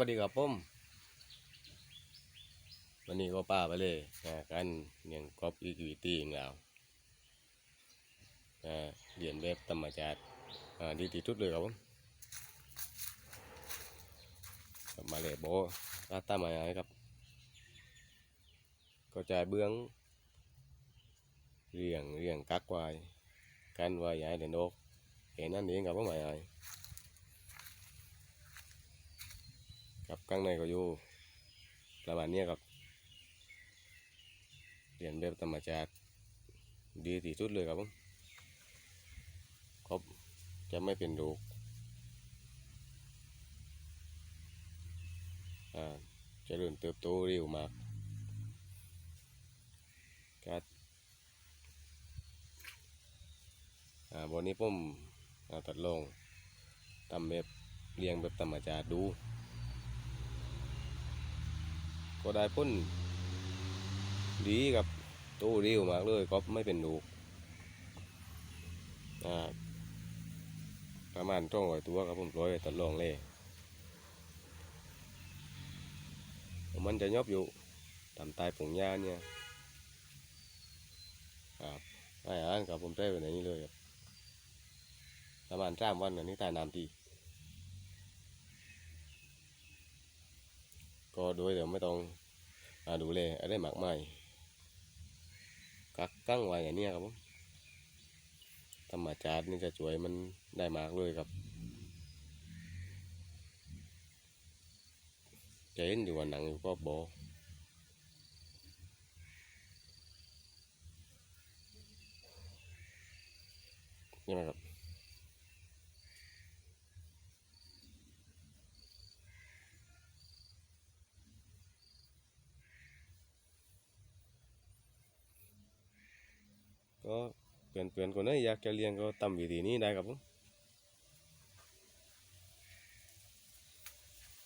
วัสดีครับผมวันนี้ก็ป้าไปเลยนะกันเลี้ยงกบอีกวิธีของเราเรียนแบบธรรมชาติดีที่สุดเลยครับผมมาเลยโบตาตามมาให้ครับก็จ่ายเบื้องเรียงเรียงกักไว้กันไว้ใหญ่เด่นโอกเห็นนั่นเองครับผมใหญ่ ครับข้างในก็อยู่ประมาณเนี้ยครับเรียนแบบธรรมชาติดีที่สุดเลยครับผมครบจะไม่เป็นโรคอ่าเริญเติบโตเร็วมากก็อ่าวันนี้ผมตัดลงทำแบบเรียงแบบธรรมชาติดู ก็ได้พ้นดีกับตู้เร็วมากเลยก็ไม่เป็นลูประมาณต้องร้อยตัวครับผมร้อยตัดลงเลยมันจะยอบอยู่ตามตายผงหญ้าเนี่ยครับอาหารครับผมได้ไปไหนนี่เลยครับประมาณสามวันอันนี้ตายน้ำที ก็โดยเดี๋ยวไม่ต้องอดูเลยอะไรมากมายกักกั้งไว้อย่างนี้ครับผมธรรมชาตินี่จะช่วยมันได้มากเลยครับจะเห็นอยู่ว่าหนังอยู่ก็โบใช่ไหมครับ ก็เพื่อนเพื่อนๆคนไหนอยากจะเรียนก็ตามวิธีนี้ได้ครับผม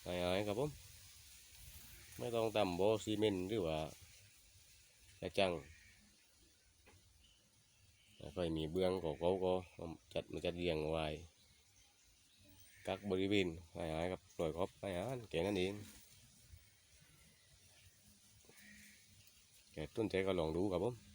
ง่ายๆครับผมไม่ต้องตำโบซีเมนต์หรือว่ากระจังแล้วก็มีเบื้องของเขาก็จัดมาจัดเรียงไว้ các บริเวณให้หายกับปล่อยครบให้หารแค่นั้นเองแกต้นใจก็ลองดูครับผม